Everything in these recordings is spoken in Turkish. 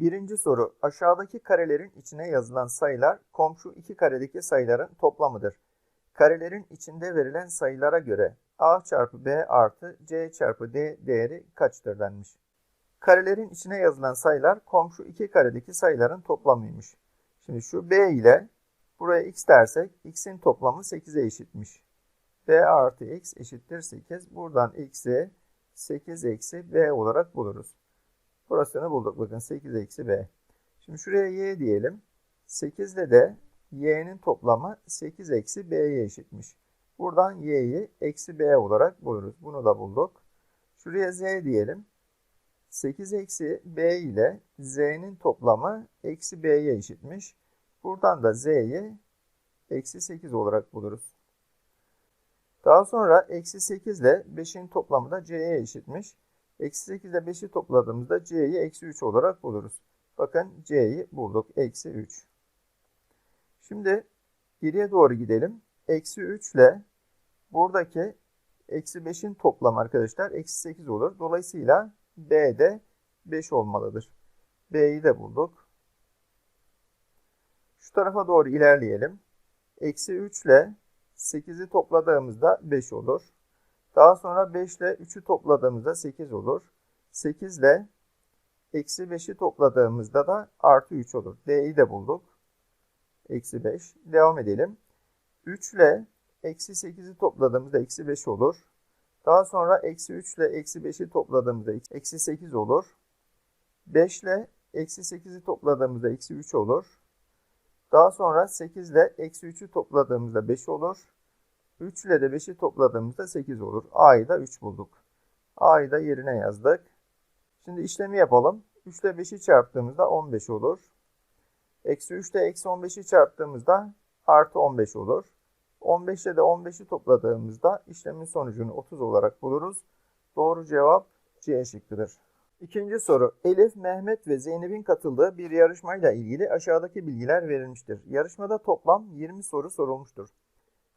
Birinci soru. Aşağıdaki karelerin içine yazılan sayılar komşu iki karedeki sayıların toplamıdır. Karelerin içinde verilen sayılara göre a çarpı b artı c çarpı d değeri kaçtır denmiş. Karelerin içine yazılan sayılar komşu iki karedeki sayıların toplamıymış. Şimdi şu b ile buraya x dersek x'in toplamı 8'e eşitmiş. b artı x eşittir 8. Buradan x'i 8 eksi b olarak buluruz. Burasını bulduk. Bakın 8 eksi b. Şimdi şuraya y diyelim. 8 ile de y'nin toplamı 8 eksi b'ye eşitmiş. Buradan y'yi eksi b olarak buluruz. Bunu da bulduk. Şuraya z diyelim. 8 eksi b ile z'nin toplamı eksi b'ye eşitmiş. Buradan da z'yi eksi 8 olarak buluruz. Daha sonra eksi 8 ile 5'in toplamı da c'ye eşitmiş. Eksi 8 ile 5'i topladığımızda c'yi eksi 3 olarak buluruz. Bakın c'yi bulduk. Eksi 3. Şimdi geriye doğru gidelim. Eksi 3 ile buradaki eksi 5'in toplamı arkadaşlar eksi 8 olur. Dolayısıyla b de 5 olmalıdır. b'yi de bulduk. Şu tarafa doğru ilerleyelim. Eksi 3 ile 8'i topladığımızda 5 olur. Daha sonra 5 ile 3'ü topladığımızda 8 olur. 8 ile eksi 5'i topladığımızda da artı 3 olur. D'yi de bulduk. Eksi 5. Devam edelim. 3 ile eksi 8'i topladığımızda eksi 5 olur. Daha sonra eksi 3 ile eksi 5'i topladığımızda eksi 8 olur. 5 ile eksi 8'i topladığımızda eksi 3 olur. Daha sonra 8 ile eksi 3'ü topladığımızda 5 olur. 3 ile de 5'i topladığımızda 8 olur. A'yı da 3 bulduk. A'yı da yerine yazdık. Şimdi işlemi yapalım. 3 ile 5'i çarptığımızda 15 olur. Eksi 3 ile eksi 15'i çarptığımızda artı 15 olur. 15 ile de 15'i topladığımızda işlemin sonucunu 30 olarak buluruz. Doğru cevap C şıkkıdır. İkinci soru. Elif, Mehmet ve Zeynep'in katıldığı bir yarışmayla ilgili aşağıdaki bilgiler verilmiştir. Yarışmada toplam 20 soru sorulmuştur.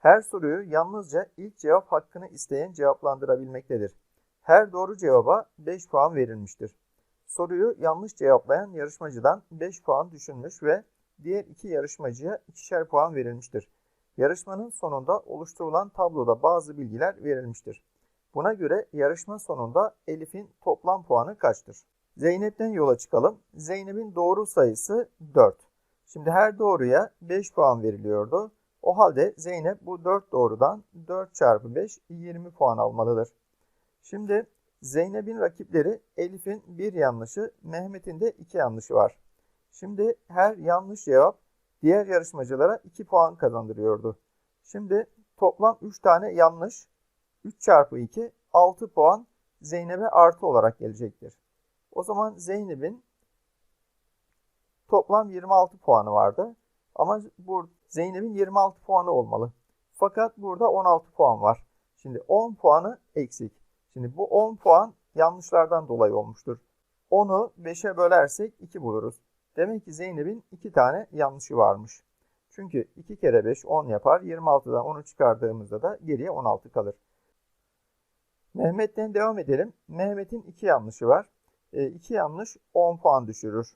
Her soruyu yalnızca ilk cevap hakkını isteyen cevaplandırabilmektedir. Her doğru cevaba 5 puan verilmiştir. Soruyu yanlış cevaplayan yarışmacıdan 5 puan düşünmüş ve diğer iki yarışmacıya ikişer puan verilmiştir. Yarışmanın sonunda oluşturulan tabloda bazı bilgiler verilmiştir. Buna göre yarışma sonunda Elif'in toplam puanı kaçtır? Zeynep'ten yola çıkalım. Zeynep'in doğru sayısı 4. Şimdi her doğruya 5 puan veriliyordu. O halde Zeynep bu 4 doğrudan 4 çarpı 5 20 puan almalıdır. Şimdi Zeynep'in rakipleri Elif'in bir yanlışı, Mehmet'in de iki yanlışı var. Şimdi her yanlış cevap diğer yarışmacılara 2 puan kazandırıyordu. Şimdi toplam 3 tane yanlış 3 çarpı 2 6 puan Zeynep'e artı olarak gelecektir. O zaman Zeynep'in toplam 26 puanı vardı. Ama bu Zeynep'in 26 puanı olmalı. Fakat burada 16 puan var. Şimdi 10 puanı eksik. Şimdi bu 10 puan yanlışlardan dolayı olmuştur. 10'u 5'e bölersek 2 buluruz. Demek ki Zeynep'in 2 tane yanlışı varmış. Çünkü 2 kere 5 10 yapar. 26'dan 10'u çıkardığımızda da geriye 16 kalır. Mehmet'ten devam edelim. Mehmet'in 2 yanlışı var. 2 e, yanlış 10 puan düşürür.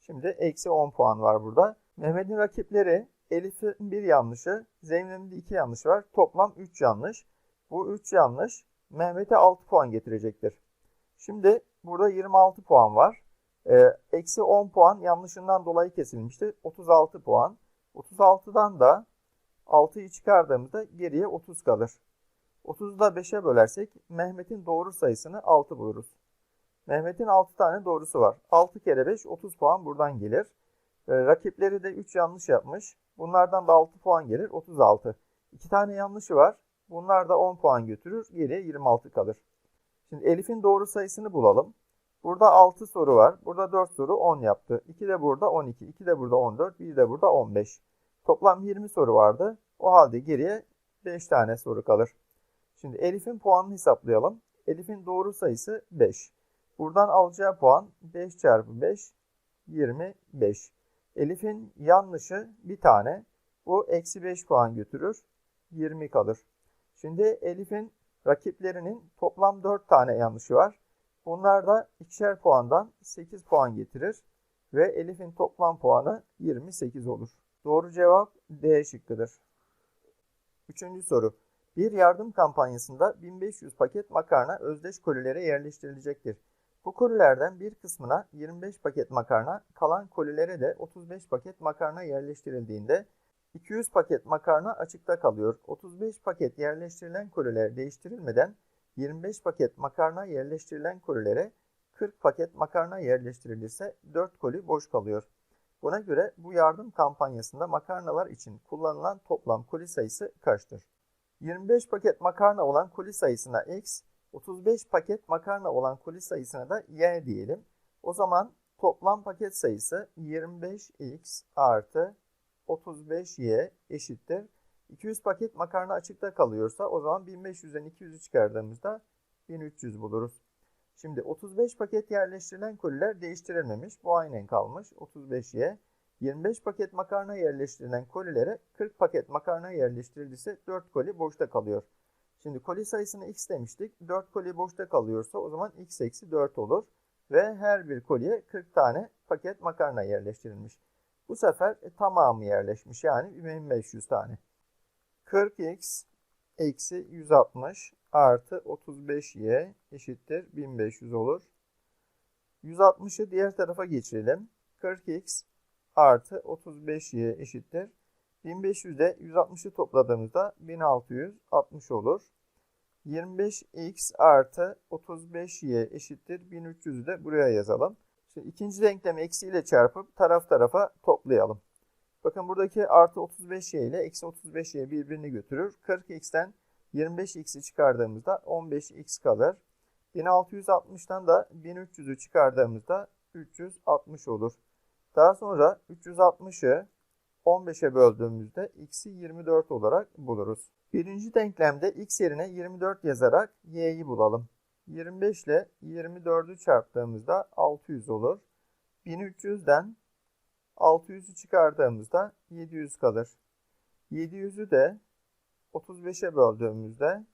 Şimdi eksi 10 puan var burada. Mehmet'in rakipleri Elif'in bir yanlışı, Zeynep'in de iki yanlışı var. Toplam 3 yanlış. Bu 3 yanlış Mehmet'e 6 puan getirecektir. Şimdi burada 26 puan var. Ee, eksi 10 puan yanlışından dolayı kesilmişti. 36 puan. 36'dan da 6'yı çıkardığımızda geriye 30 kalır. 30'u da 5'e bölersek Mehmet'in doğru sayısını 6 buluruz. Mehmet'in 6 tane doğrusu var. 6 kere 5 30 puan buradan gelir. E, rakipleri de 3 yanlış yapmış. Bunlardan da 6 puan gelir. 36. 2 tane yanlışı var. Bunlar da 10 puan götürür. Geriye 26 kalır. Şimdi Elif'in doğru sayısını bulalım. Burada 6 soru var. Burada 4 soru 10 yaptı. 2 de burada 12. 2 de burada 14. 1 de burada 15. Toplam 20 soru vardı. O halde geriye 5 tane soru kalır. Şimdi Elif'in puanını hesaplayalım. Elif'in doğru sayısı 5. Buradan alacağı puan 5 çarpı 5 25. Elif'in yanlışı bir tane. Bu eksi 5 puan götürür. 20 kalır. Şimdi Elif'in rakiplerinin toplam 4 tane yanlışı var. Bunlar da ikişer puandan 8 puan getirir ve Elif'in toplam puanı 28 olur. Doğru cevap D şıkkıdır. Üçüncü soru. Bir yardım kampanyasında 1500 paket makarna özdeş kolilere yerleştirilecektir. Bu bir kısmına 25 paket makarna, kalan kolilere de 35 paket makarna yerleştirildiğinde 200 paket makarna açıkta kalıyor. 35 paket yerleştirilen koliler değiştirilmeden 25 paket makarna yerleştirilen kolilere 40 paket makarna yerleştirilirse 4 koli boş kalıyor. Buna göre bu yardım kampanyasında makarnalar için kullanılan toplam koli sayısı kaçtır? 25 paket makarna olan koli sayısına x, 35 paket makarna olan koli sayısına da y diyelim. O zaman toplam paket sayısı 25x artı 35y eşittir. 200 paket makarna açıkta kalıyorsa o zaman 1500'den 200'ü çıkardığımızda 1300 buluruz. Şimdi 35 paket yerleştirilen koliler değiştirilmemiş. Bu aynen kalmış. 35y. 25 paket makarna yerleştirilen kolilere 40 paket makarna yerleştirildiyse 4 koli boşta kalıyor. Şimdi koli sayısını x demiştik. 4 koli boşta kalıyorsa o zaman x eksi 4 olur. Ve her bir koliye 40 tane paket makarna yerleştirilmiş. Bu sefer e, tamamı yerleşmiş. Yani 1500 tane. 40x eksi 160 artı 35y eşittir 1500 olur. 160'ı diğer tarafa geçirelim. 40x artı 35y eşittir. 1500'de 160'ı topladığımızda 1660 olur. 25x artı 35y eşittir 1300'ü de buraya yazalım. Şimdi ikinci denklemi eksiyle çarpıp taraf tarafa toplayalım. Bakın buradaki artı 35y ile eksi 35y birbirini götürür. 40x'ten 25x'i çıkardığımızda 15x kalır. 1660'tan da 1300'ü çıkardığımızda 360 olur. Daha sonra 360'ı 15'e böldüğümüzde x'i 24 olarak buluruz. Birinci denklemde x yerine 24 yazarak y'yi bulalım. 25 ile 24'ü çarptığımızda 600 olur. 1300'den 600'ü çıkardığımızda 700 kalır. 700'ü de 35'e böldüğümüzde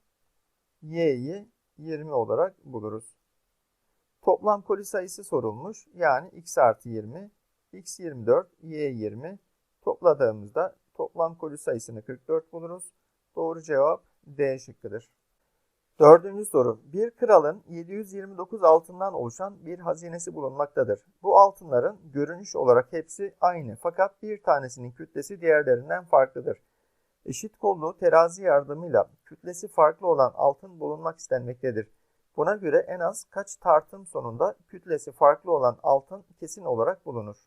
y'yi 20 olarak buluruz. Toplam koli sayısı sorulmuş. Yani x artı 20, x 24, y 20. Topladığımızda toplam koli sayısını 44 buluruz. Doğru cevap D şıkkıdır. Dördüncü soru. Bir kralın 729 altından oluşan bir hazinesi bulunmaktadır. Bu altınların görünüş olarak hepsi aynı fakat bir tanesinin kütlesi diğerlerinden farklıdır. Eşit kollu terazi yardımıyla kütlesi farklı olan altın bulunmak istenmektedir. Buna göre en az kaç tartım sonunda kütlesi farklı olan altın kesin olarak bulunur.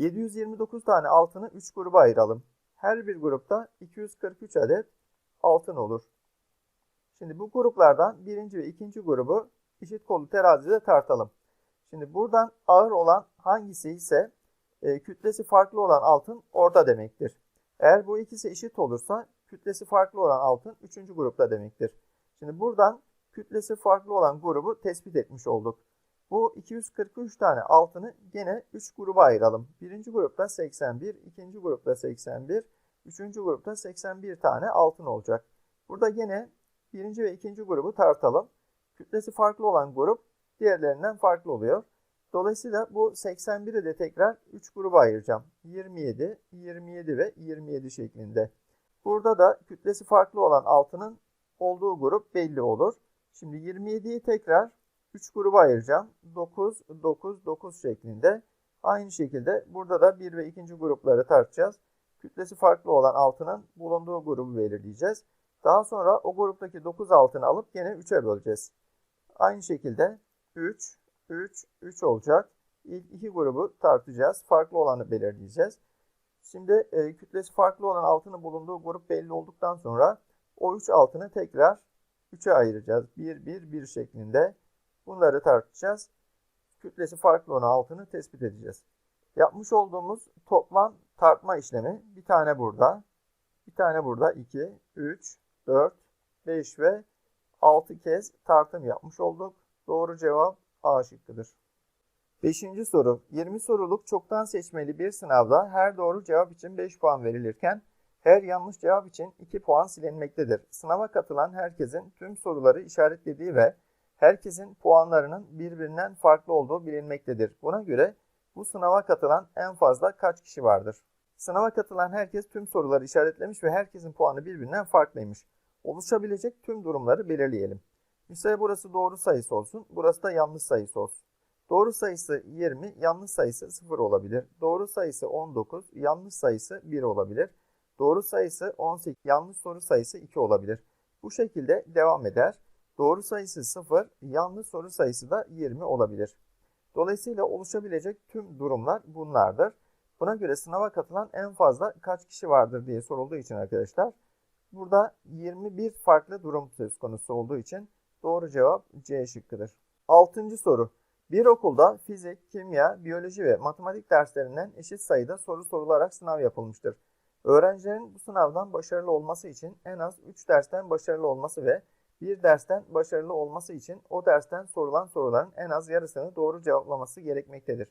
729 tane altını 3 gruba ayıralım. Her bir grupta 243 adet altın olur. Şimdi bu gruplardan birinci ve ikinci grubu eşit kollu terazide tartalım. Şimdi buradan ağır olan hangisi ise e, kütlesi farklı olan altın orada demektir. Eğer bu ikisi eşit olursa kütlesi farklı olan altın üçüncü grupta demektir. Şimdi buradan kütlesi farklı olan grubu tespit etmiş olduk. Bu 243 tane altını gene 3 gruba ayıralım. Birinci grupta 81, ikinci grupta 81, üçüncü grupta 81 tane altın olacak. Burada gene birinci ve ikinci grubu tartalım. Kütlesi farklı olan grup diğerlerinden farklı oluyor. Dolayısıyla bu 81'i de tekrar 3 gruba ayıracağım. 27, 27 ve 27 şeklinde. Burada da kütlesi farklı olan altının olduğu grup belli olur. Şimdi 27'yi tekrar 3 gruba ayıracağım. 9, 9, 9 şeklinde. Aynı şekilde burada da 1 ve 2. grupları tartacağız. Kütlesi farklı olan altının bulunduğu grubu belirleyeceğiz. Daha sonra o gruptaki 9 altını alıp yine 3'e böleceğiz. Aynı şekilde 3, 3, 3 olacak. İlk iki grubu tartacağız. Farklı olanı belirleyeceğiz. Şimdi e, kütlesi farklı olan altının bulunduğu grup belli olduktan sonra o 3 altını tekrar 3'e ayıracağız. 1, 1, 1 şeklinde. Bunları tartacağız. Kütlesi farklı olan altını tespit edeceğiz. Yapmış olduğumuz toplam tartma işlemi bir tane burada, bir tane burada 2, 3, 4, 5 ve 6 kez tartım yapmış olduk. Doğru cevap A şıkkıdır. Beşinci soru. 20 soruluk çoktan seçmeli bir sınavda her doğru cevap için 5 puan verilirken her yanlış cevap için 2 puan silinmektedir. Sınava katılan herkesin tüm soruları işaretlediği ve herkesin puanlarının birbirinden farklı olduğu bilinmektedir. Buna göre bu sınava katılan en fazla kaç kişi vardır? Sınava katılan herkes tüm soruları işaretlemiş ve herkesin puanı birbirinden farklıymış. Oluşabilecek tüm durumları belirleyelim. Mesela burası doğru sayısı olsun, burası da yanlış sayısı olsun. Doğru sayısı 20, yanlış sayısı 0 olabilir. Doğru sayısı 19, yanlış sayısı 1 olabilir. Doğru sayısı 18, yanlış soru sayısı 2 olabilir. Bu şekilde devam eder. Doğru sayısı 0, yanlış soru sayısı da 20 olabilir. Dolayısıyla oluşabilecek tüm durumlar bunlardır. Buna göre sınava katılan en fazla kaç kişi vardır diye sorulduğu için arkadaşlar. Burada 21 farklı durum söz konusu olduğu için doğru cevap C şıkkıdır. 6. soru. Bir okulda fizik, kimya, biyoloji ve matematik derslerinden eşit sayıda soru sorularak sınav yapılmıştır. Öğrencilerin bu sınavdan başarılı olması için en az 3 dersten başarılı olması ve bir dersten başarılı olması için o dersten sorulan soruların en az yarısını doğru cevaplaması gerekmektedir.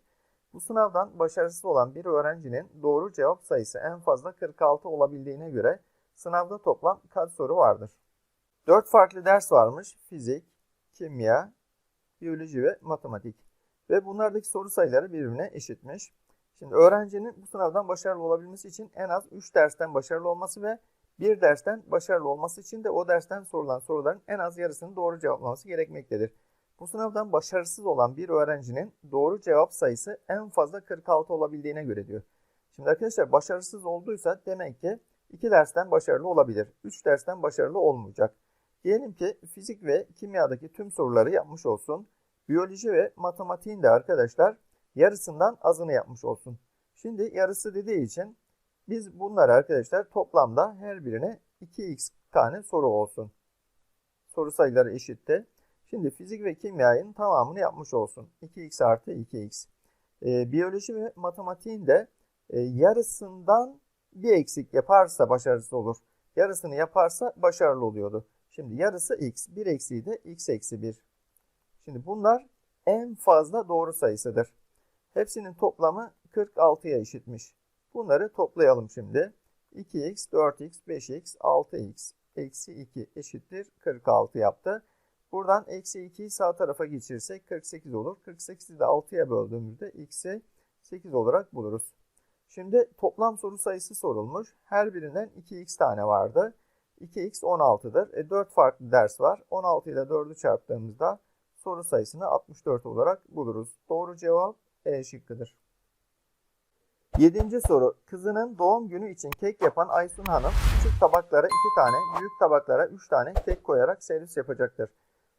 Bu sınavdan başarısız olan bir öğrencinin doğru cevap sayısı en fazla 46 olabildiğine göre sınavda toplam kaç soru vardır? 4 farklı ders varmış. Fizik, kimya, biyoloji ve matematik. Ve bunlardaki soru sayıları birbirine eşitmiş. Şimdi öğrencinin bu sınavdan başarılı olabilmesi için en az 3 dersten başarılı olması ve bir dersten başarılı olması için de o dersten sorulan soruların en az yarısını doğru cevaplaması gerekmektedir. Bu sınavdan başarısız olan bir öğrencinin doğru cevap sayısı en fazla 46 olabildiğine göre diyor. Şimdi arkadaşlar başarısız olduysa demek ki 2 dersten başarılı olabilir. 3 dersten başarılı olmayacak. Diyelim ki fizik ve kimyadaki tüm soruları yapmış olsun. Biyoloji ve matematiğin de arkadaşlar yarısından azını yapmış olsun. Şimdi yarısı dediği için biz bunları arkadaşlar toplamda her birine 2x tane soru olsun. Soru sayıları eşitti. Şimdi fizik ve kimyanın tamamını yapmış olsun. 2x artı 2x. Ee, biyoloji ve matematiğin de e, yarısından bir eksik yaparsa başarısız olur. Yarısını yaparsa başarılı oluyordu. Şimdi yarısı x. Bir eksiği de x eksi 1. Şimdi bunlar en fazla doğru sayısıdır. Hepsinin toplamı 46'ya eşitmiş. Bunları toplayalım şimdi. 2x, 4x, 5x, 6x, eksi 2 eşittir 46 yaptı. Buradan eksi 2'yi sağ tarafa geçirirsek 48 olur. 48'i de 6'ya böldüğümüzde x'i 8 olarak buluruz. Şimdi toplam soru sayısı sorulmuş. Her birinden 2x tane vardı. 2x 16'dır. E, 4 farklı ders var. 16 ile 4'ü çarptığımızda soru sayısını 64 olarak buluruz. Doğru cevap E şıkkıdır. 7. soru. Kızının doğum günü için kek yapan Aysun Hanım küçük tabaklara 2 tane, büyük tabaklara 3 tane kek koyarak servis yapacaktır.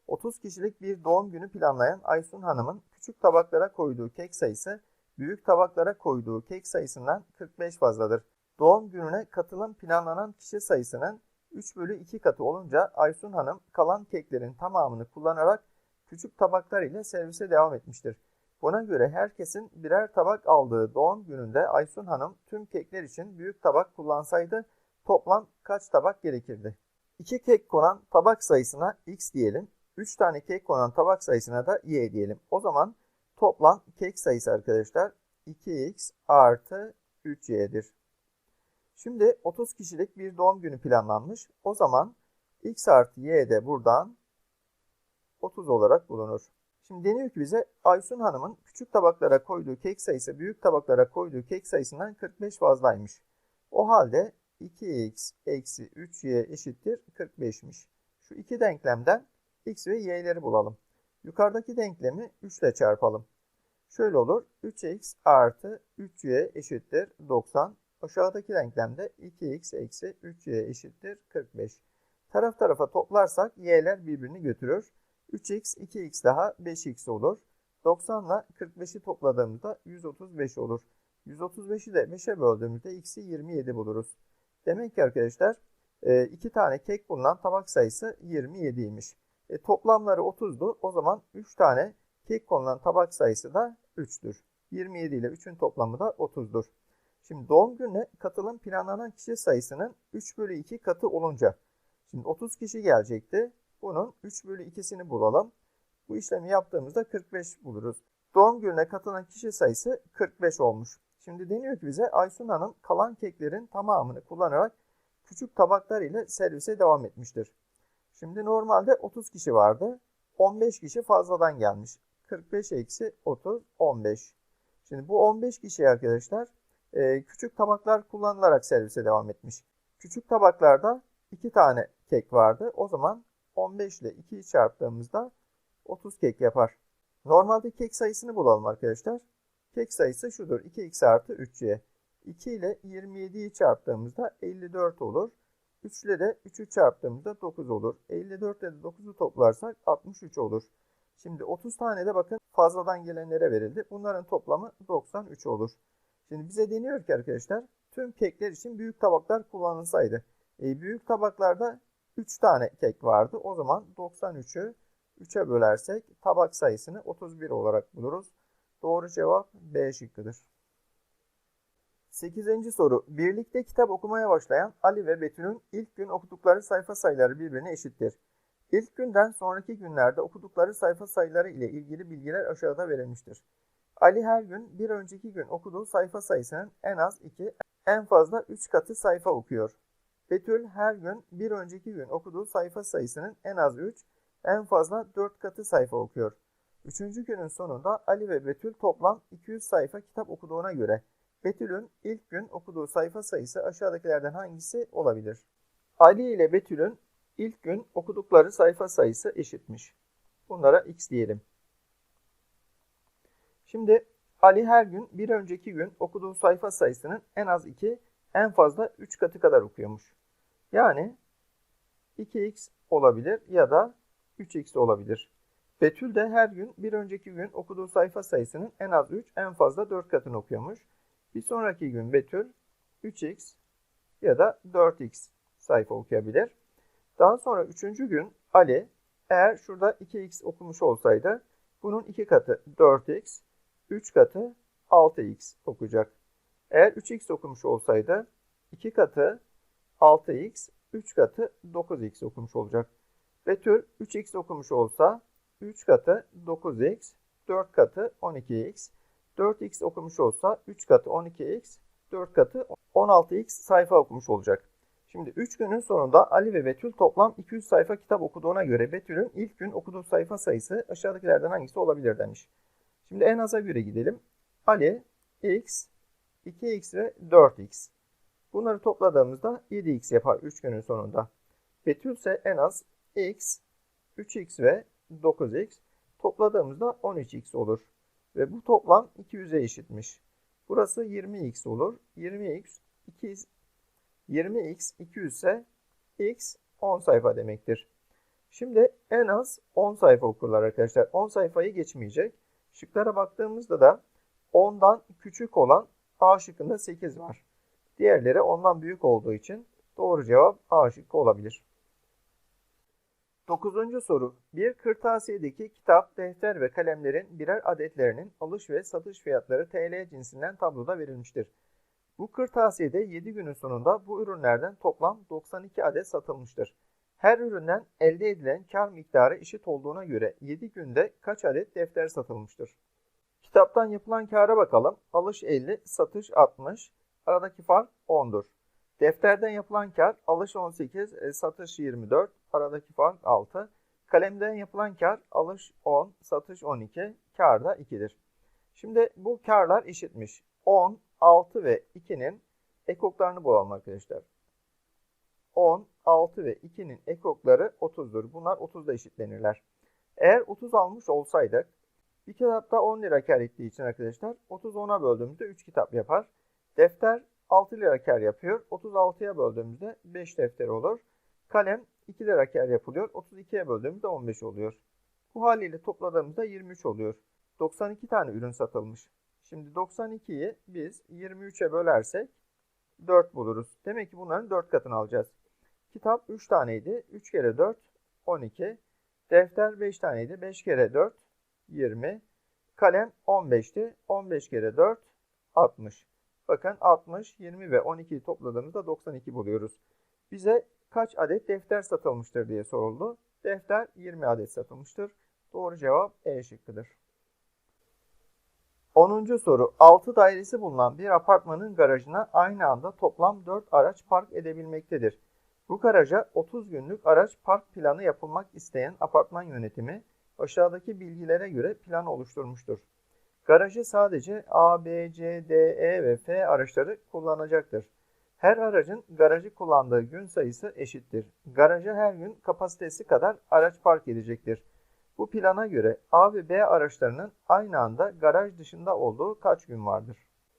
30 kişilik bir doğum günü planlayan Aysun Hanım'ın küçük tabaklara koyduğu kek sayısı büyük tabaklara koyduğu kek sayısından 45 fazladır. Doğum gününe katılım planlanan kişi sayısının 3 bölü 2 katı olunca Aysun Hanım kalan keklerin tamamını kullanarak küçük tabaklar ile servise devam etmiştir. Buna göre herkesin birer tabak aldığı doğum gününde Aysun Hanım tüm kekler için büyük tabak kullansaydı toplam kaç tabak gerekirdi? 2 kek konan tabak sayısına x diyelim. 3 tane kek konan tabak sayısına da y diyelim. O zaman toplam kek sayısı arkadaşlar 2x artı 3y'dir. Şimdi 30 kişilik bir doğum günü planlanmış. O zaman x artı y de buradan 30 olarak bulunur. Şimdi deniyor ki bize Aysun Hanım'ın küçük tabaklara koyduğu kek sayısı büyük tabaklara koyduğu kek sayısından 45 fazlaymış. O halde 2x eksi 3y eşittir 45'miş. Şu iki denklemden x ve y'leri bulalım. Yukarıdaki denklemi 3 ile çarpalım. Şöyle olur. 3x artı 3y eşittir 90. Aşağıdaki denklemde 2x eksi 3y eşittir 45. Taraf tarafa toplarsak y'ler birbirini götürür. 3x, 2x daha 5x olur. 90 ile 45'i topladığımızda 135 olur. 135'i de 5'e böldüğümüzde x'i 27 buluruz. Demek ki arkadaşlar 2 tane kek bulunan tabak sayısı 27'ymiş. E, toplamları 30'du. O zaman 3 tane kek konulan tabak sayısı da 3'tür. 27 ile 3'ün toplamı da 30'dur. Şimdi doğum gününe katılım planlanan kişi sayısının 3 bölü 2 katı olunca şimdi 30 kişi gelecekti. Bunun 3 bölü 2'sini bulalım. Bu işlemi yaptığımızda 45 buluruz. Doğum gününe katılan kişi sayısı 45 olmuş. Şimdi deniyor ki bize Aysun Hanım kalan keklerin tamamını kullanarak küçük tabaklar ile servise devam etmiştir. Şimdi normalde 30 kişi vardı. 15 kişi fazladan gelmiş. 45 eksi 30 15. Şimdi bu 15 kişi arkadaşlar e, küçük tabaklar kullanılarak servise devam etmiş. Küçük tabaklarda 2 tane kek vardı. O zaman 15 ile 2'yi çarptığımızda 30 kek yapar. Normalde kek sayısını bulalım arkadaşlar. Kek sayısı şudur. 2x artı 3y. 2 ile 27'yi çarptığımızda 54 olur. 3 ile de 3'ü çarptığımızda 9 olur. 54 ile de 9'u toplarsak 63 olur. Şimdi 30 tane de bakın fazladan gelenlere verildi. Bunların toplamı 93 olur. Şimdi bize deniyor ki arkadaşlar tüm kekler için büyük tabaklar kullanılsaydı. E, büyük tabaklarda 3 tane kek vardı. O zaman 93'ü 3'e bölersek tabak sayısını 31 olarak buluruz. Doğru cevap B şıkkıdır. 8. soru. Birlikte kitap okumaya başlayan Ali ve Betül'ün ilk gün okudukları sayfa sayıları birbirine eşittir. İlk günden sonraki günlerde okudukları sayfa sayıları ile ilgili bilgiler aşağıda verilmiştir. Ali her gün bir önceki gün okuduğu sayfa sayısının en az 2, en fazla 3 katı sayfa okuyor. Betül her gün bir önceki gün okuduğu sayfa sayısının en az 3, en fazla 4 katı sayfa okuyor. Üçüncü günün sonunda Ali ve Betül toplam 200 sayfa kitap okuduğuna göre Betül'ün ilk gün okuduğu sayfa sayısı aşağıdakilerden hangisi olabilir? Ali ile Betül'ün ilk gün okudukları sayfa sayısı eşitmiş. Bunlara x diyelim. Şimdi Ali her gün bir önceki gün okuduğu sayfa sayısının en az 2, en fazla 3 katı kadar okuyormuş. Yani 2x olabilir ya da 3x olabilir. Betül de her gün bir önceki gün okuduğu sayfa sayısının en az 3, en fazla 4 katını okuyormuş. Bir sonraki gün Betül 3x ya da 4x sayfa okuyabilir. Daha sonra üçüncü gün Ali eğer şurada 2x okumuş olsaydı bunun 2 katı 4x, 3 katı 6x okuyacak. Eğer 3x okumuş olsaydı 2 katı 6x, 3 katı 9x okumuş olacak. Betül 3x okumuş olsa 3 katı 9x, 4 katı 12x, 4x okumuş olsa 3 katı 12x, 4 katı 16x sayfa okumuş olacak. Şimdi 3 günün sonunda Ali ve Betül toplam 200 sayfa kitap okuduğuna göre Betül'ün ilk gün okuduğu sayfa sayısı aşağıdakilerden hangisi olabilir demiş. Şimdi en aza göre gidelim. Ali, x, 2x ve 4x. Bunları topladığımızda 7x yapar 3 günün sonunda. Betül ise en az x, 3x ve 9x topladığımızda 13x olur. Ve bu toplam 200'e eşitmiş. Burası 20x olur. 20x 2 20x 200 ise x 10 sayfa demektir. Şimdi en az 10 sayfa okurlar arkadaşlar. 10 sayfayı geçmeyecek. Şıklara baktığımızda da 10'dan küçük olan A şıkkında 8 var. Diğerleri ondan büyük olduğu için doğru cevap A şıkkı olabilir. Dokuzuncu soru. Bir kırtasiyedeki kitap, defter ve kalemlerin birer adetlerinin alış ve satış fiyatları TL cinsinden tabloda verilmiştir. Bu kırtasiyede 7 günün sonunda bu ürünlerden toplam 92 adet satılmıştır. Her üründen elde edilen kar miktarı eşit olduğuna göre 7 günde kaç adet defter satılmıştır? Kitaptan yapılan kâra bakalım. Alış 50, satış 60. Aradaki fark 10'dur. Defterden yapılan kar alış 18, e, satış 24. Aradaki fark 6. Kalemden yapılan kar alış 10, satış 12. Kar da 2'dir. Şimdi bu karlar eşitmiş. 10, 6 ve 2'nin ekoklarını bulalım arkadaşlar. 10, 6 ve 2'nin ekokları 30'dur. Bunlar 30'da eşitlenirler. Eğer 30 almış olsaydık bir kitapta 10 lira kar ettiği için arkadaşlar 30 10'a böldüğümüzde 3 kitap yapar. Defter 6 lira kar yapıyor. 36'ya böldüğümüzde 5 defter olur. Kalem 2 lira kar yapılıyor. 32'ye böldüğümüzde 15 oluyor. Bu haliyle topladığımızda 23 oluyor. 92 tane ürün satılmış. Şimdi 92'yi biz 23'e bölersek 4 buluruz. Demek ki bunların 4 katını alacağız. Kitap 3 taneydi. 3 kere 4 12. Defter 5 taneydi. 5 kere 4 20. Kalem 15'ti. 15 kere 4 60. Bakın 60, 20 ve 12'yi topladığımızda 92 buluyoruz. Bize kaç adet defter satılmıştır diye soruldu. Defter 20 adet satılmıştır. Doğru cevap E şıkkıdır. 10. soru. 6 dairesi bulunan bir apartmanın garajına aynı anda toplam 4 araç park edebilmektedir. Bu garaja 30 günlük araç park planı yapılmak isteyen apartman yönetimi aşağıdaki bilgilere göre plan oluşturmuştur. Garajı sadece A, B, C, D, E ve F araçları kullanacaktır. Her aracın garajı kullandığı gün sayısı eşittir. Garaja her gün kapasitesi kadar araç park edecektir. Bu plana göre A ve B araçlarının aynı anda garaj dışında olduğu kaç gün vardır?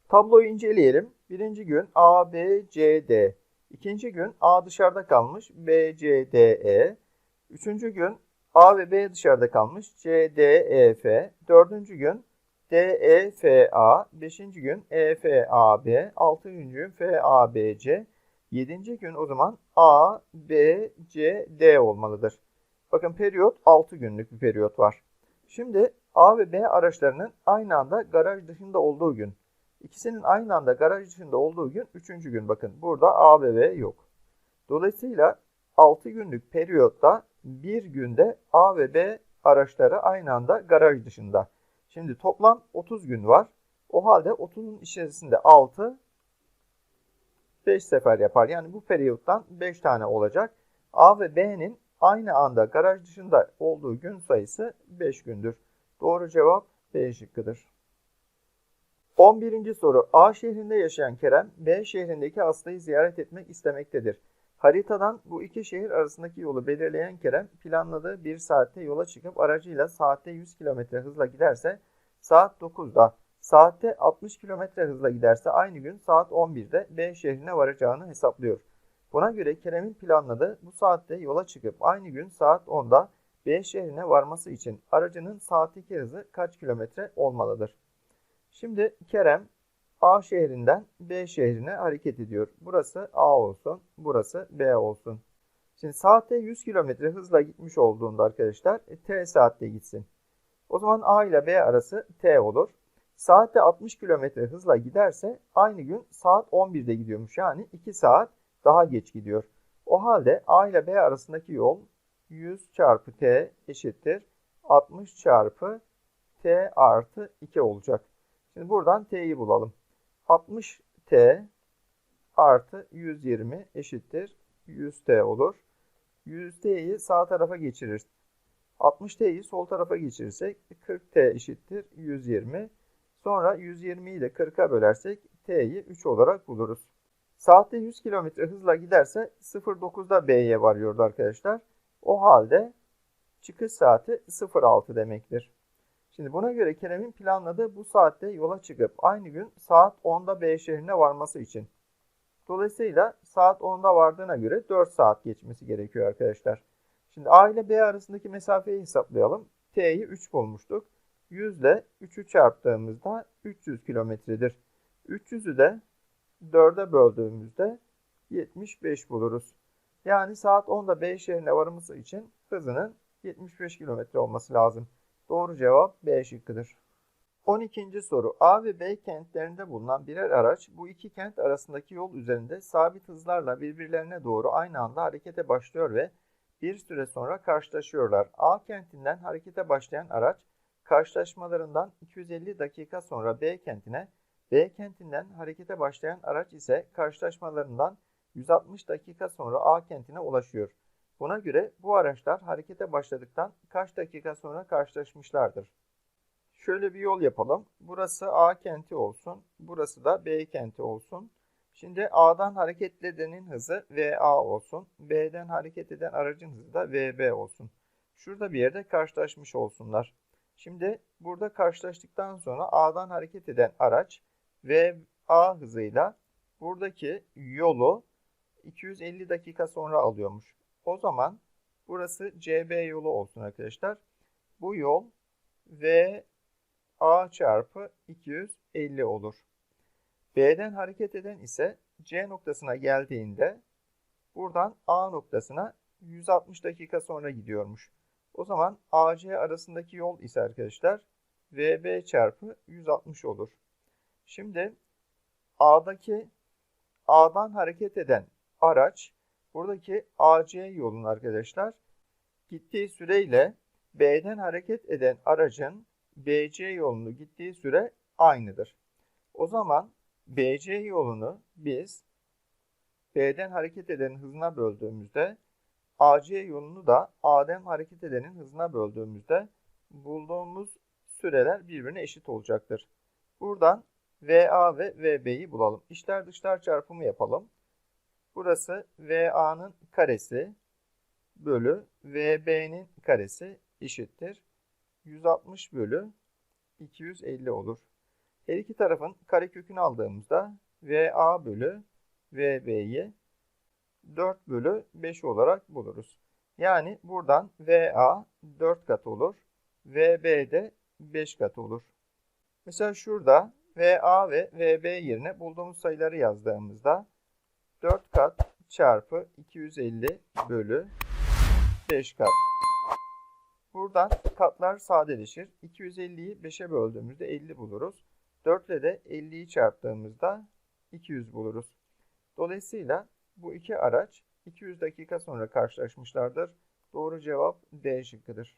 Tabloyu inceleyelim. Birinci gün A, B, C, D. İkinci gün A dışarıda kalmış, B, C, D, E. Üçüncü gün A ve B dışarıda kalmış, C, D, E, F. Dördüncü gün D, E, F, A. Beşinci gün E, F, A, B. Altıncı gün F, A, B, C. Yedinci gün o zaman A, B, C, D olmalıdır. Bakın periyot 6 günlük bir periyot var. Şimdi A ve B araçlarının aynı anda garaj dışında olduğu gün. İkisinin aynı anda garaj dışında olduğu gün 3. gün bakın. Burada A ve B yok. Dolayısıyla 6 günlük periyotta bir günde A ve B araçları aynı anda garaj dışında. Şimdi toplam 30 gün var. O halde 30'un içerisinde 6 5 sefer yapar. Yani bu periyottan 5 tane olacak. A ve B'nin aynı anda garaj dışında olduğu gün sayısı 5 gündür. Doğru cevap B şıkkıdır. 11. soru. A şehrinde yaşayan Kerem, B şehrindeki hastayı ziyaret etmek istemektedir. Haritadan bu iki şehir arasındaki yolu belirleyen Kerem, planladığı bir saatte yola çıkıp aracıyla saatte 100 km hızla giderse, saat 9'da, saatte 60 km hızla giderse aynı gün saat 11'de B şehrine varacağını hesaplıyor. Buna göre Kerem'in planladığı bu saatte yola çıkıp aynı gün saat 10'da B şehrine varması için aracının saatteki hızı kaç kilometre olmalıdır? Şimdi Kerem A şehrinden B şehrine hareket ediyor. Burası A olsun, burası B olsun. Şimdi saatte 100 km hızla gitmiş olduğunda arkadaşlar e, T saatte gitsin. O zaman A ile B arası T olur. Saatte 60 km hızla giderse aynı gün saat 11'de gidiyormuş. Yani 2 saat daha geç gidiyor. O halde A ile B arasındaki yol 100 çarpı T eşittir 60 çarpı T artı 2 olacak. Şimdi buradan T'yi bulalım. 60T artı 120 eşittir 100T olur. 100T'yi sağ tarafa geçirir. 60T'yi sol tarafa geçirirsek 40T eşittir 120. Sonra 120'yi de 40'a bölersek T'yi 3 olarak buluruz. Saatte 100 km hızla giderse 09'da B'ye varıyordu arkadaşlar. O halde çıkış saati 06 demektir. Şimdi buna göre Kerem'in planladığı bu saatte yola çıkıp aynı gün saat 10'da B şehrine varması için. Dolayısıyla saat 10'da vardığına göre 4 saat geçmesi gerekiyor arkadaşlar. Şimdi A ile B arasındaki mesafeyi hesaplayalım. T'yi 3 bulmuştuk. 100 ile 3'ü çarptığımızda 300 kilometredir. 300'ü de 4'e böldüğümüzde 75 buluruz. Yani saat 10'da B şehrine varması için hızının 75 km olması lazım. Doğru cevap B şıkkıdır. 12. soru. A ve B kentlerinde bulunan birer araç bu iki kent arasındaki yol üzerinde sabit hızlarla birbirlerine doğru aynı anda harekete başlıyor ve bir süre sonra karşılaşıyorlar. A kentinden harekete başlayan araç karşılaşmalarından 250 dakika sonra B kentine, B kentinden harekete başlayan araç ise karşılaşmalarından 160 dakika sonra A kentine ulaşıyor. Buna göre bu araçlar harekete başladıktan kaç dakika sonra karşılaşmışlardır? Şöyle bir yol yapalım. Burası A kenti olsun. Burası da B kenti olsun. Şimdi A'dan hareket edenin hızı VA olsun. B'den hareket eden aracın hızı da VB olsun. Şurada bir yerde karşılaşmış olsunlar. Şimdi burada karşılaştıktan sonra A'dan hareket eden araç VA hızıyla buradaki yolu 250 dakika sonra alıyormuş. O zaman burası CB yolu olsun arkadaşlar. Bu yol V A çarpı 250 olur. B'den hareket eden ise C noktasına geldiğinde buradan A noktasına 160 dakika sonra gidiyormuş. O zaman AC arasındaki yol ise arkadaşlar VB çarpı 160 olur. Şimdi A'daki A'dan hareket eden araç buradaki AC yolun arkadaşlar gittiği süreyle B'den hareket eden aracın BC yolunu gittiği süre aynıdır. O zaman BC yolunu biz B'den hareket edenin hızına böldüğümüzde AC yolunu da A'den hareket edenin hızına böldüğümüzde bulduğumuz süreler birbirine eşit olacaktır. Buradan VA ve VB'yi bulalım. İçler dışlar çarpımı yapalım. Burası VA'nın karesi bölü VB'nin karesi eşittir. 160 bölü 250 olur. Her iki tarafın karekökünü aldığımızda VA bölü VB'yi 4 bölü 5 olarak buluruz. Yani buradan VA 4 kat olur. VB de 5 kat olur. Mesela şurada VA ve VB yerine bulduğumuz sayıları yazdığımızda 4 kat çarpı 250 bölü 5 kat. Buradan katlar sadeleşir. 250'yi 5'e böldüğümüzde 50 buluruz. 4 ile de 50'yi çarptığımızda 200 buluruz. Dolayısıyla bu iki araç 200 dakika sonra karşılaşmışlardır. Doğru cevap D şıkkıdır.